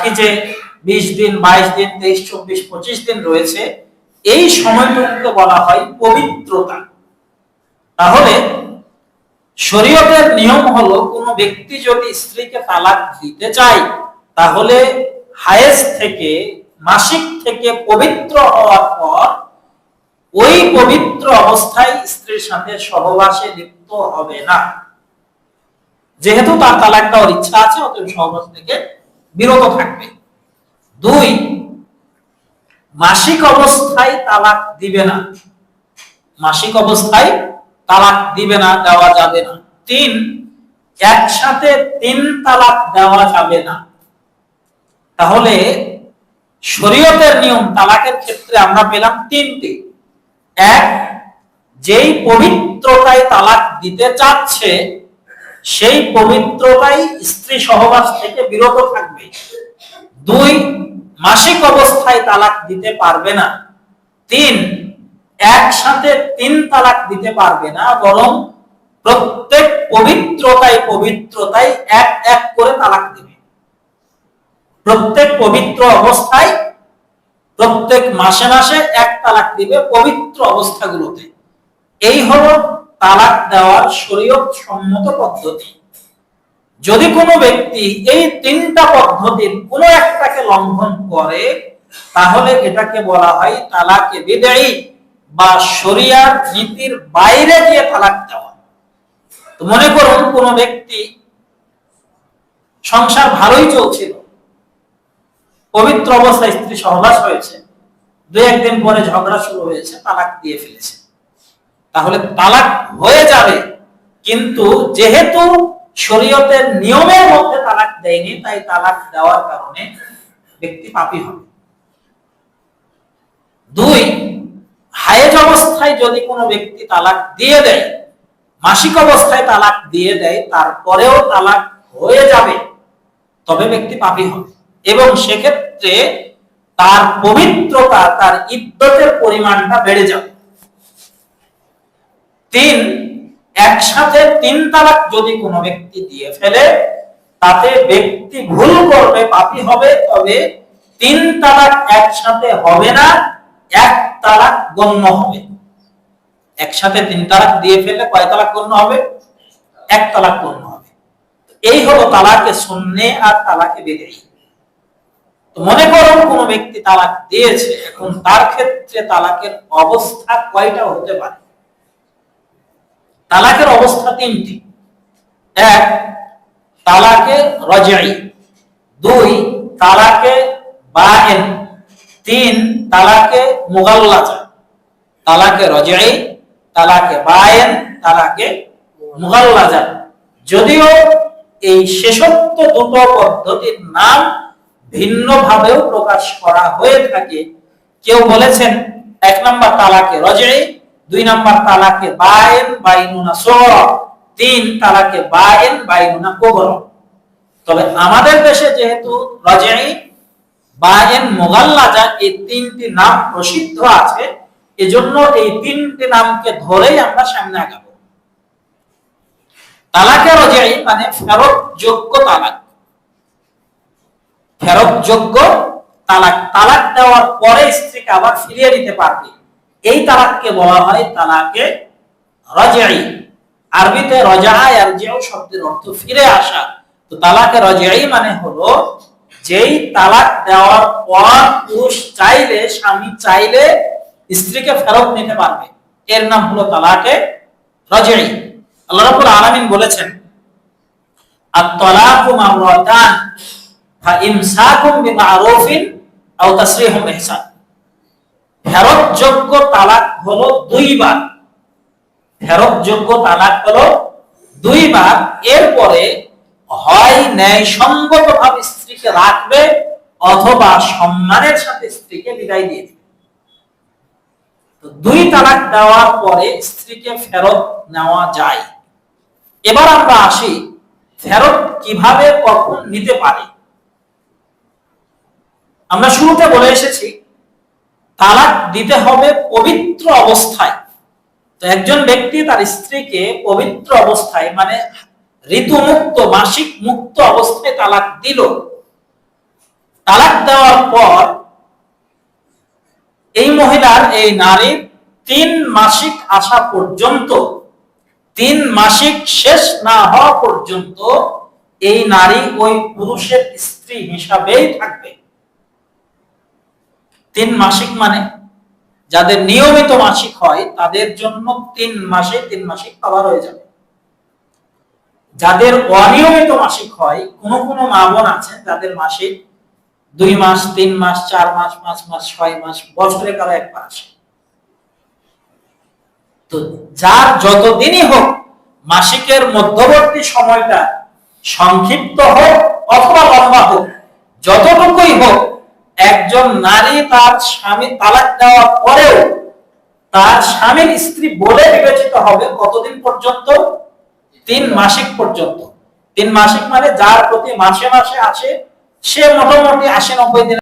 বাকি যে বিশ দিন, বাইশ দিন, তেইশ, চব্বিশ, পঁচিশ দিন রয়েছে, এই সময়টুকুকে বলা হয় পবিত্রতা। তাহলে শরীয়তের নিয়ম হলো, কোনো ব্যক্তি যদি স্ত্রীকে তালাক দিতে চায়, তাহলে হায়েস থেকে, মাসিক থেকে পবিত্র হওয়ার পর, ওই পবিত্র অবস্থায় স্ত্রীর সাথে সহবাসে লিপ্ত হবে না। যেহেতু তার তালাক দেওয়ার ইচ্ছা আছে, অতএব সহবাস থেকে বিরত থাকবে। দুই, মাসিক অবস্থায় তালাক দিবে না। মাসিক অবস্থায় তালাক দিবে না, দেওয়া যাবে না। তিন, একসাথে তিন তালাক দেওয়া যাবে না। তাহলে শরীয়তের নিয়ম তালাকের ক্ষেত্রে আমরা পেলাম তিনটি। এক, যেই পবিত্রতায় তালাক দিতে চাচ্ছে সেই পবিত্রতাই স্ত্রী সহবাস থেকে বিরত থাকবে। দুই, মাসিক অবস্থায় তালাক দিতে পারবে না। তিন, একসাথে তিন তালাক দিতে পারবে না, বরং প্রত্যেক পবিত্রতায় পবিত্রতায় এক এক করে তালাক দিবে। প্রত্যেক পবিত্র অবস্থায় প্রত্যেক মাসে মাসে এক তালাক দিবে পবিত্র অবস্থাগুলোতে। এই হলো তালাক দেওয়ার শরীয়ত সম্মত পদ্ধতি। যদি কোনো ব্যক্তি এই তিনটা পদ্ধতির কোনো একটাকে লঙ্ঘন করে, তাহলে এটাকে বলা হয় তালাকে বিদায়ী বা শরিয়ার নীতির বাইরে গিয়ে তালাক দেওয়া। তো মনে করুন, কোন ব্যক্তি সংসার ভালোই চলছিল। পবিত্র অবস্থায় স্ত্রী সহবাস হয়েছে। দুই একদিন পরে ঝগড়া শুরু হয়েছে, তালাক দিয়ে ফেলেছে। তাহলে তালাক হয়ে যাবে। কিন্তু যেহেতু শরীয়তের নিয়মের মধ্যে তালাক দেয়নি, তাই তালাক দেওয়ার কারণে ব্যক্তি পাপী হবে। দুই, হায়েজ অবস্থায় যদি কোনো ব্যক্তি তালাক দিয়ে দেয়, মাসিক অবস্থায় তালাক দিয়ে দেয়, তারপরেও তালাক হয়ে যাবে, তবে ব্যক্তি পাপী হবে। এবং সেক্ষেত্রে তার পবিত্রতা, তার ইদ্যতের পরিমাণটা বেড়ে যাবে। তিন, একসাথে তিন তালাক যদি কোনো ব্যক্তি দিয়ে ফেলে, তাতে ব্যক্তি ভুল করবে, পাপি হবে, তবে তিন তালাক একসাথে হবে না, এক তালাক গণ্য হবে। একসাথে তিন তালাক দিয়ে ফেলে কয় তালাক গণ্য হবে? এক তালাক গণ্য হবে। এই হলো তালাকে শূন্যে আর তালাকে বেদেই। তো মনে করুন কোন ব্যক্তি তালাক দিয়েছে, এখন তার ক্ষেত্রে তালাকের অবস্থা কয়টা হতে পারে? তালাকের অবস্থা তিনটি। এক, তালাকে রজাই দুই, তালাকে বায়েন তিন, তালাকে মুগাল্লাজা। তালাকে রজাই তালাকে বায়েন তালাকে মুগাল্লাজা। যদিও এই শেষত্ব দুটো পদ্ধতির নাম ভিন্নভাবেও প্রকাশ করা হয়ে থাকে, কেউ বলেছেন এক নম্বর তালাকে রজাই দুই নাম্বার তালাকে বায়েন, বাইনুনা সোর। তিন তালাকে বায়েন, বাইনুনা কোবর। তবে আমাদের দেশে যেহেতু রজাই বায়েন মোগাল্লাজা এই তিনটি নাম প্রসিদ্ধ আছে, এজন্য এই তিনটি নামকে ধরেই আমরা সামনে আগাবো। তালাকে রজাই মানে ফেরত যোগ্য তালাক। ফেরত যোগ্য তালাক। তালাক দেওয়ার পরে স্ত্রীকে আবার ফিরিয়ে দিতে পারবে। এই তালাককে বলা হয় তালাকে রজাই আরবিতে রজাই আর যেও শব্দের অর্থ ফিরে আসা। তো তালাকে রজাই মানে হলো যেই তালাক দেওয়ার পর পুরুষ চাইলে, স্বামী চাইলে স্ত্রীকে ফেরত নিতে পারবে। এর নাম হলো তালাকে রজাই আল্লাহ রাব্বুল আলামিন বলেছেন, আত-তালাকু মামরাতান ফা ইমসাকুম বিমারুফিন আও তাসরিহুম ইহসান। ফেরত যোগ্য তালাক হলো দুইবার। ফেরত যোগ্য তালাক হলো দুইবার। এরপরে হয় ন্যায় সঙ্গত ভাবে স্ত্রীকে রাখবে অথবা সম্মানের সাথে স্ত্রীকে বিদায় দিয়ে দিবে। দুই তালাক দেওয়ার পরে স্ত্রীকে ফেরত নেওয়া যায়। এবার আমরা আসি, ফেরত কীভাবে কখন নিতে পারে? আমরা শুরুতে বলে এসেছি তালাক দিতে হবে পবিত্র অবস্থায়। তো একজন ব্যক্তি তার স্ত্রীকে পবিত্র অবস্থায় মানে ঋতুমুক্ত মাসিক মুক্ত অবস্থায় তালাক দিল। তালাক দেওয়ার পর এই মহিলার এই নারীর তিন মাসিক আসা পর্যন্ত, তিন মাসিক শেষ না হওয়া পর্যন্ত এই নারী ওই পুরুষের স্ত্রী হিসাবেই থাকবে। তিন মাসিক মানে? যাদের নিয়মিত মাসিক হয়, তাদের জন্য তিন মাসে তিন মাসিক কভার হয়ে যাবে। যাদের অনিয়মিত মাসিক হয়, কোন কোন মা বোন আছে যাদের মাসিক দুই মাস, তিন মাস, চার মাস, পাঁচ মাস, ছয় মাস, বছরে কারও একবার আসে। তো যার যতদিনই হোক, মাসিকের মধ্যবর্তী সময়টা সংক্ষিপ্ত হোক অথবা লম্বা হোক, যতটুকুই হোক একজন নারী তার স্বামী তালাক দেওয়ার পরেও তার স্বামীর স্ত্রী বলে বিবেচিত হবে কতদিন পর্যন্ত? তিন মাসিক পর্যন্ত। তিন মাসিক মানে যার প্রতি মাসে মাসে আসে, সে মোটামুটি আশি নব্বই দিন